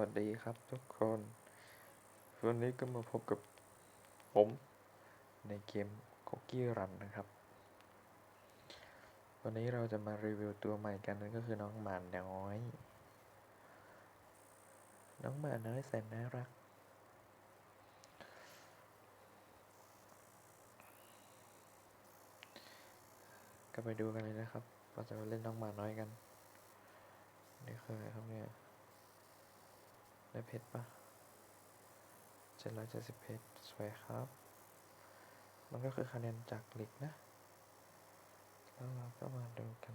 วัสดีครับทุกคน วันนี้ก็มาพบกับผม ในเกม Cookie Run นะครับ วันนี้เราจะมารีวิวตัวใหม่กันนั่นก็คือน้องหมาน้อย น้องหมาน้อยแสนน่ารัก ก็ไปดูกันเลยนะครับ เราจะมาเล่นน้องหมาน้อยกัน นี่คืออะไรครับเนี่ย ได้เพชรปะเจ็ดร้อยเจ็ดสิบเพชรสวยครับ มันก็คือคะแนนจากหลีกนะ แล้วเราก็มาดูกัน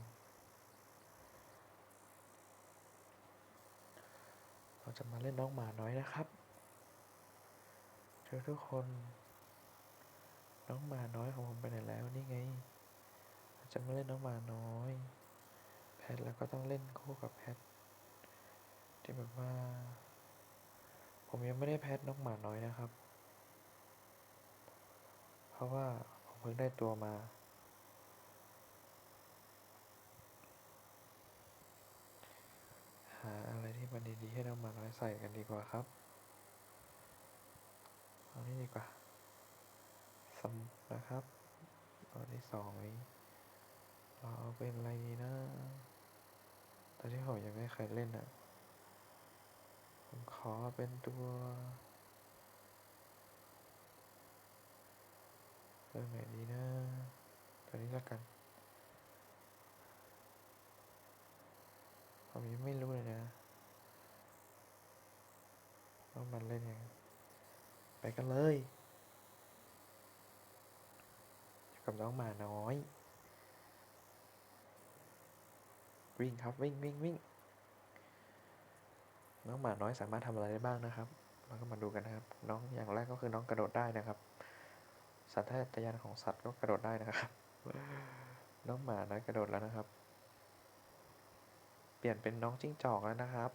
เราจะมาเล่นน้องหมาน้อยนะครับทุกทุกคน น้องหมาน้อยของผมไปไหนแล้วนี่ไงเราจะมาเล่นน้องหมาน้อย แพทแล้วก็ต้องเล่นคู่กับแพทที่แบบว่า ผมยังไม่ได้แพทน้องหมาน้อยนะครับ เพราะว่าผมเพิ่งได้ตัวมา หาอะไรที่มันดีๆให้น้องหมาน้อยใส่กันดีกว่าครับ เอานี่ดีกว่าสำนะครับเอาที่สองนี้ เราเอาเป็นอะไรดีนะตอนที่ผมยังไม่เคยเล่นอะ อเป็นตัวตัวไหนดีนะ ตัวนี้แล้วกันผมยังไม่รู้เลยนะว่ามันเล่นยังไปกันเลยกับน้องหมาน้อย วิ่งครับ วิ่งวิ่งวิ่ง น้องหมาน้อยสามารถทำอะไรได้บ้างนะครับ เราก็มาดูกันนะครับ น้องอย่างแรกก็คือน้องกระโดดได้นะครับ สัญชาตญาณของสัตว์ก็กระโดดได้นะครับ น้องหมาน้อยกระโดดแล้วนะครับ เปลี่ยนเป็นน้องจิ้งจอกแล้วนะครับ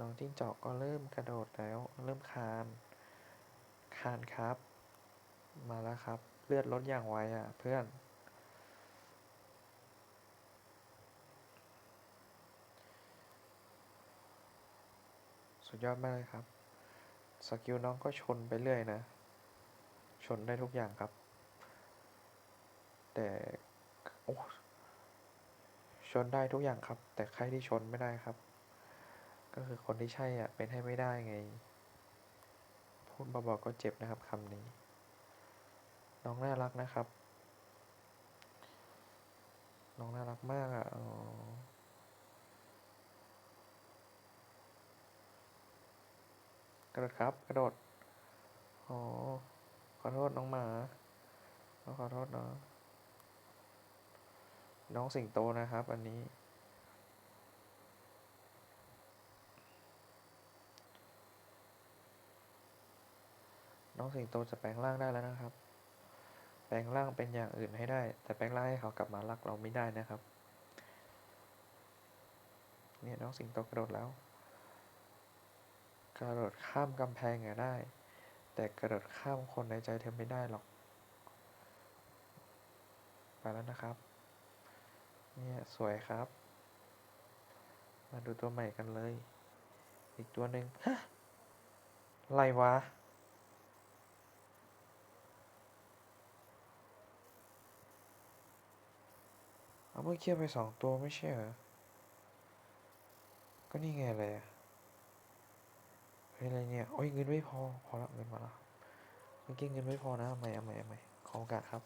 น้องจิ้งจอกก็เริ่มกระโดดแล้ว เริ่มคานคานครับ มาแล้วครับ เลือดลดอย่างไวอะ เพื่อน สุดยอดมากเลยครับ สกิลน้องก็ชนไปเรื่อยนะ ชนได้ทุกอย่างครับ แต่โอ้ชนได้ทุกอย่างครับ แต่ใครที่ชนไม่ได้ครับ ก็คือคนที่ใช่อะเป็นให้ไม่ได้ไง พูดเบาๆก็เจ็บนะครับคำนี้ น้องน่ารักนะครับ น้องน่ารักมากอะอ๋อ กระโดดครับ กระโดดอ๋อขอโทษน้องหมาขอโทษเนาะน้องสิงโตนะครับ อันนี้ น้องสิงโตจะแปลงร่างได้แล้วนะครับ แปลงร่างเป็นอย่างอื่นให้ได้ แต่แปลงร่างให้เขากลับมารักเราไม่ได้นะครับ เนี่ยน้องสิงโตกระโดดแล้ว กระโดดข้ามกำแพงอะได้ แต่กระโดดข้ามคนในใจเธอไม่ได้หรอก ไปแล้วนะครับ เนี่ย สวยครับ มาดูตัวใหม่กันเลย อีกตัวหนึ่งฮะอะไรวะเอาเมื่อกี้ไปสองตัวไม่ใช่เหรอ ก็นี่ไงเลยอะ เฮ้ยอะไรเนี่ยโอ้ยเงินไม่พอพอละเงินมาละเมื่อกี้เงินไม่พอนะใหม่เอาใหม่เอาใหม่ขอโอกาสครับ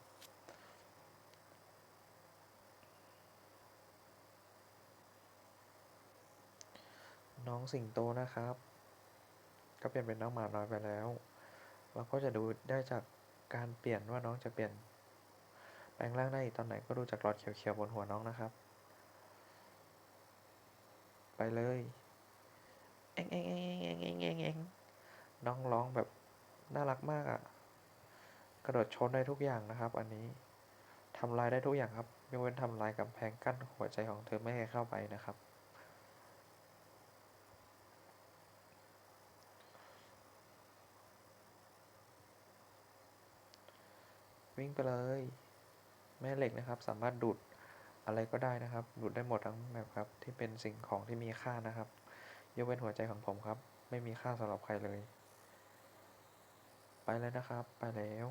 น้องสิงโตนะครับ ก็เปลี่ยนเป็นน้องหมาน้อยไปแล้ว เราก็จะดูได้จากการเปลี่ยนว่าน้องจะเปลี่ยนแปลงร่างได้อีกตอนไหนก็ดูจากหลอดเขียวๆบนหัวน้องนะครับ ไปเลย องเองเองเองเองเองเองน้องร้องแบบน่ารักมากอะ่ะ กระโดดชนได้ทุกอย่างนะครับ อันนี้ทำลายได้ทุกอย่างครับยกเว้นทำลายกำแพงกั้นหัวใจของเธอไม่ให้เข้าไปนะครับ วิ่งไปเลย แม่เหล็กนะครับ สามารถดูดอะไรก็ได้นะครับ ดูดได้หมดทั้งแบบครับ ที่เป็นสิ่งของที่มีค่านะครับ ยกเว้นหัวใจของผมครับ ไม่มีค่าสำหรับใครเลย ไปแล้วนะครับ ไปแล้ว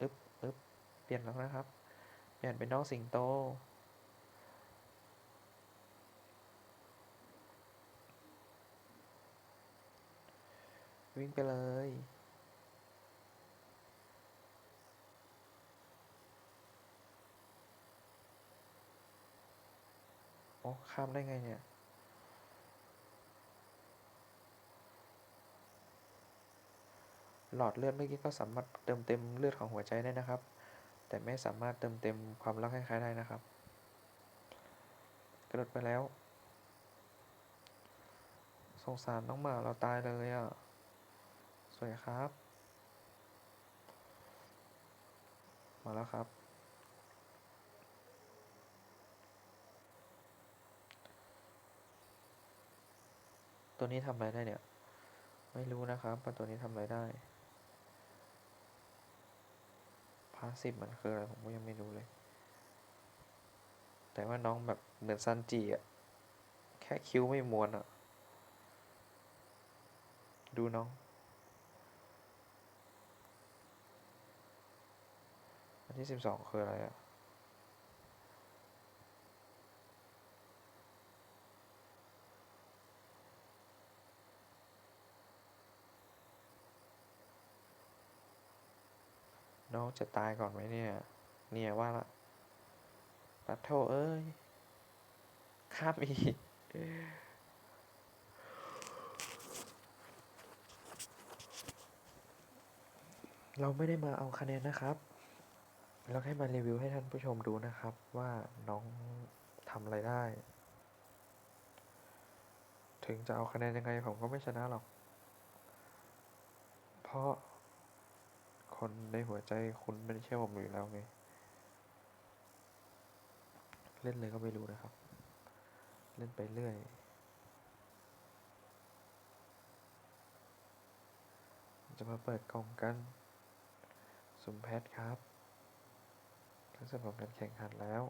อึ๊บอึ๊บเปลี่ยนแล้วนะครับ เปลี่ยนเป็นน้องสิงโต วิ่งไปเลย ข้ามได้ไงเนี่ย หลอดเลือดเมื่อกี้ก็สามารถเติมเต็มเลือดของหัวใจได้นะครับ แต่ไม่สามารถเติมเต็มความรักให้ใครได้นะครับ กระโดดไปแล้ว สงสารน้องหมาเราตายเลยอะ สวยครับ มาแล้วครับ ตัวนี้ทำอะไรได้เนี่ย ไม่รู้นะครับว่าตัวนี้ทำอะไรได้พาสซีฟมันคืออะไรผมก็ยังไม่รู้เลย แต่ว่าน้องแบบเหมือนซันจิอะแค่คิ้วไม่มวนอะดูน้อง อันที่สิบสองคืออะไรอะ จะตายก่อนไหมเนี่ย เนี่ยว่าละปัดโทเอ้ยข้ามอีกเราไม่ได้มาเอาคะแนนนะครับ เราแค่มารีวิวให้ท่านผู้ชมดูนะครับ ว่าน้องทำอะไรได้ ถึงจะเอาคะแนนยังไงผมก็ไม่ชนะหรอก เพราะ คนในหัวใจคุณไม่ได้เชื่อผมอยู่แล้วไง เล่นเลยก็ไม่รู้นะครับ เล่นไปเรื่อย จะมาเปิดกล่องกัน สุ่มแพทครับทั้งสำหรับการแข่งขันแล้ว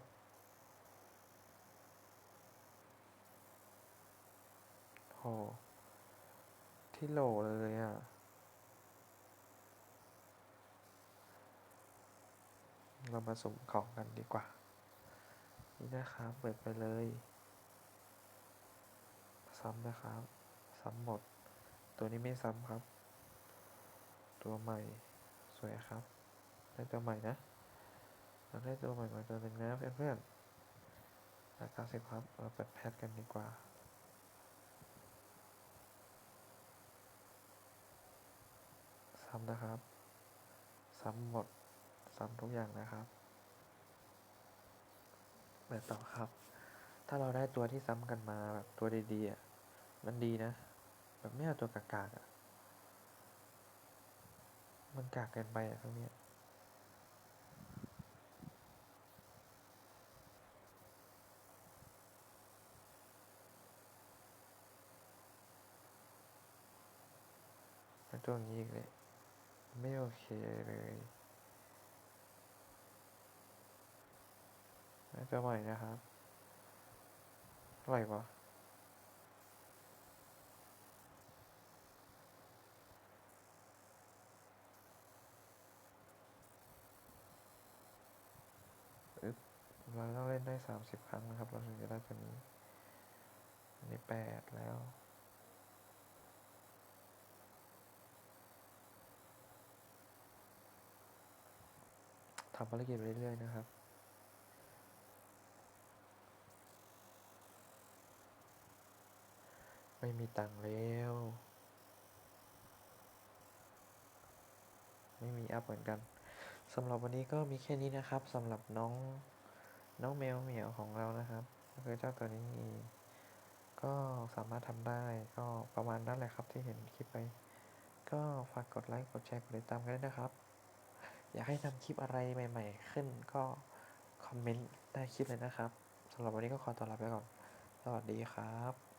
โหที่โหลเลยอะ เรามาสุ่มของกันดีกว่า นี่นะครับ เปิดไปเลย ซ้ำนะครับ ซ้ำหมด ตัวนี้ไม่ซ้ำครับ ตัวใหม่ สวยครับ ได้ตัวใหม่นะเราได้ตัวใหม่มาตัวหนึ่งนะเพื่อนๆแล้วก็สิครับ เราเปิดแพทกันดีกว่าซ้ำนะครับ ซ้ำหมด ซ้ำทุกอย่างนะครับเปิดต่อครับ ถ้าเราได้ตัวที่ซ้ำกันมาแบบตัวดีๆอะมันดีนะ แบบไม่เอาตัวกากๆอะ มันกากเกินไปอะพวกเนี้ยตัวนี้เลยไม่โอเคเลย แล้วตัวใหม่นะครับไหร่วะเราต้องเล่นได้สามสิบครั้งนะครับ เราถึงจะได้ตัวนี้อันนี้แปดแล้วทำภารกิจไปเรื่อยๆนะครับ ไม่มีตังค์แล้ว ไม่มีอัพเหมือนกันสำหรับวันนี้ก็มีแค่นี้นะครับสำหรับน้องน้องแมวเหมียวของเรานะครับก็คือเจ้าตัวนี้ ก็สามารถทำได้ก็ประมาณนั้นแหละครับที่เห็นคลิปไป ก็ฝากกดไลค์กดแชร์กดติดตามกันด้วยนะครับ อยากให้ทำคลิปอะไรใหม่ๆ ขึ้นก็คอมเมนต์ใต้คลิปเลยนะครับสำหรับวันนี้ก็ขอตัวลาไปก่อน สวัสดีครับ